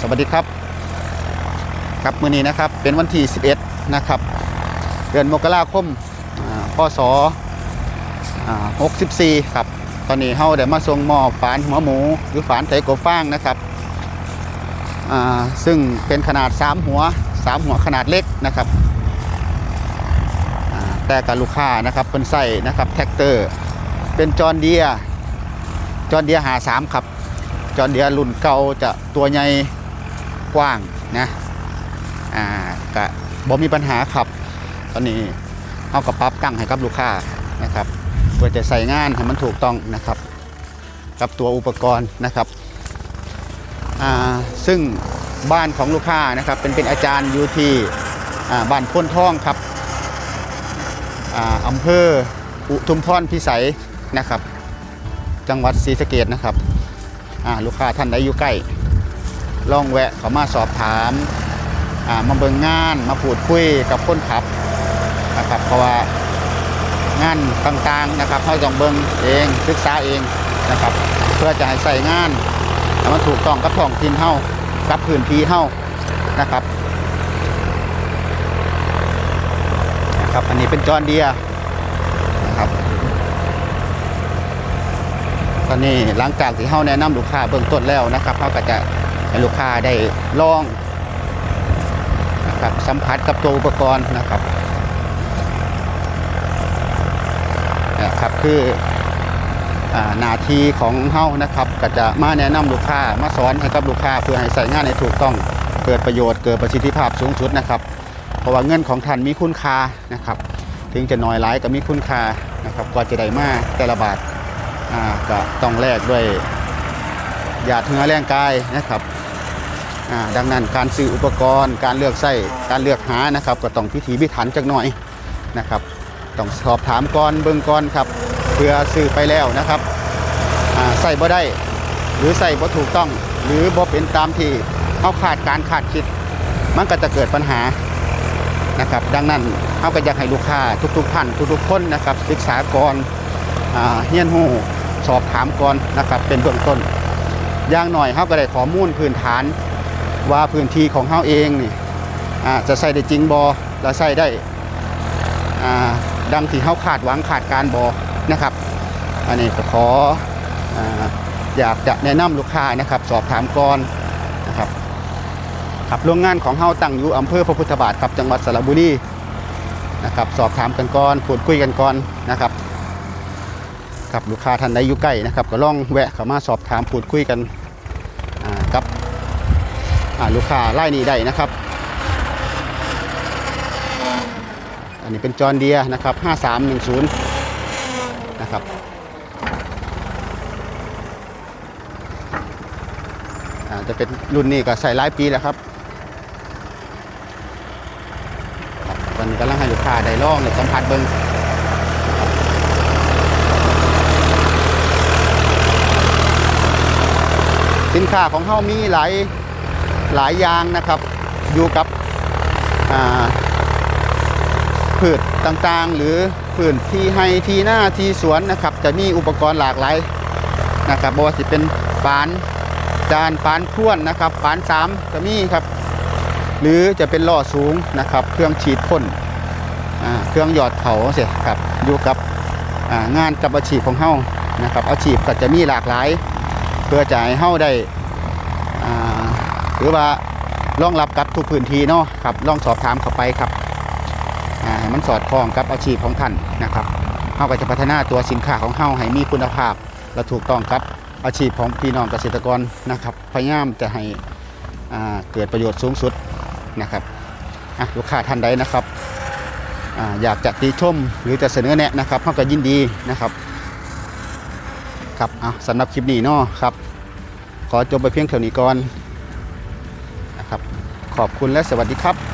สวัสดีครับครับมื้อนี้นะครับเป็นวันที่ 11 นะครับ เดือนมกราคมพศ64 ครับ ตอนนี้เฮาได้มาส่งหม้อฝานหัวหมู หรือฝานไก่กบฟางนะครับอ่าซึ่งเป็นขนาด 3 หัว 3 หัวขนาดเล็กนะครับแต่กับลูกค้านะครับเป็นใส่นะครับแท็กเตอร์ เป็นจอห์นเดียจอห์นเดียหา3ครับ จอห์นเดียรุ่นเก่าจะตัวใหญ่ กว้างนะอ่ากะบ่มีปัญหาครับตอนนี้เอากับปรับตั้งให้กับลูกค้านะครับเพื่อจะใส่งานให้มันถูกต้องนะครับ กับตัวอุปกรณ์นะครับอ่าซึ่งบ้านของลูกค้านะครับเป็นเป็นอาจารย์อยู่ที่อ่าบ้านพ้นท่องครับอ่าอำเภออุทุมพรพิสัยนะครับ จังหวัดศรีสะเกดนะครับอ่าลูกค้าท่านใดอยู่ใกล้ ลองแวะเขามาสอบถามมาเบิ่งงานมาพูดคุยกับคนขับนะครับเพราะว่างานต่างๆนะครับเขาต้องเบิ่งเองศึกษาเองนะครับ เพื่อจะให้ใส่งานให้มันถูกต้องกับท้องถิ่นเฮากับพื้นที่เฮานะครับนะครับอันนี้เป็นจอนเดียนะครับตอนนี้หลังจากที่เฮาแนะนำลูกค้าเบื้องต้นแล้วนะครับเฮาก็จะ ให้ลูกค้าได้ลองนะครับสัมผัสกับตัวอุปกรณ์นะครับนะครับคือหน้าที่ของเฮานะครับ ก็จะมาแนะนำลูกค้ามาสอนให้กับลูกค้าเพื่อให้ใส่งานให้ถูกต้องเกิดประโยชน์เกิดประสิทธิภาพสูงสุดนะครับ เพราะว่าเงินของท่านมีคุณค่านะครับ ถึงจะน้อยหลายก็มีคุณค่านะครับกว่าจะได้มาแต่ละบาทก็ต้องแลกด้วยหยาดเหงื่อแรงกายนะครับ อ่าดังนั้นการซื้ออุปกรณ์การเลือกใส้การเลือกหานะครับก็ต้องพิถีพิถันจักหน่อยนะครับต้องสอบถามก่อนเบิ่งก่อนครับเพื่อซื้อไปแล้วนะครับใส่บ่ได้ หรือใส่บ่ถูกต้อง หรือบ่เป็นตามที่เขาขาดการขาดคิด มันก็จะเกิดปัญหานะครับ ดังนั้นเขาก็อยากให้ลูกค้าทุกๆท่านทุกๆคนนะครับศึกษาก่อนเฮียนหูสอบถามก่อนนะครับเป็นเบื้องต้นอย่างหน่อยเขาก็ได้ข้อมูลพื้นฐาน ว่าพื้นที่ของเขาเองนี่จะใส่ได้จริงบอและใส่ได้ดังที่เขาขาดหวังขาดการบอนะครับ อันนี้ก็ขอออยากจะแนะนำลูกค้านะครับ สอบถามก่อนนะครับครับโรงงานของเฮาตั้งอยู่อำเภอพระพุทธบาทครับจังหวัดสระบุรีนะครับสอบถามกันก่อนพูดคุยกันก่อนนะครับครับลูกค้าท่านใดอยู่ใกล้นะครับ ก็ลองแวะเข้ามาสอบถามพูดคุยกัน ลูกค้าไล่นี้ได้นะครับ อันนี้เป็นจอห์นเดียนะครับ 5310 นะครับจะเป็นรุ่นนี้ก็ใส่หลายปีแล้วครับครับตอนนี้กำลังให้ลูกค้าได้ลองได้สัมผัสเบิ้งสินค้าของเฮามีหลาย หลายอย่างนะครับ อยู่กับอ่าพืชต่างๆ หรือพืชที่ให้ที่หน้าที่สวนนะครับ จะมีอุปกรณ์หลากหลายนะครับบ่ว่าสิเป็นฝานจานฝานพร่วนนะครับฝานสามก็มีครับหรือจะเป็นล่อสูงนะครับ เครื่องฉีดพ่นเครื่องหยอดเขาเสียครับอยู่กับงานกับอาชีพของเฮานะครับอาชีพก็จะมีหลากหลาย เพื่อจะให้เฮาได้ หรือว่ารองรับกับทุกพื้นที่เนาะครับลองสอบถามเข้าไปครับให้มันสอดคล้องกับอาชีพของท่านนะครับเฮาก็จะพัฒนาตัวสินค้าของเฮาให้มีคุณภาพ และถูกต้องกับอาชีพของพี่น้องเกษตรกรนะครับพยายามจะให้เกิดประโยชน์สูงสุดนะครับลูกค้าท่านใดนะครับออยากจะติชมหรือจะเสนอแนะนะครับเฮาก็ยินดีนะครับครับสำหรับคลิปนี้เนาะครับ ขอจบไปเพียงเท่านี้ก่อน ขอบคุณและสวัสดีครับ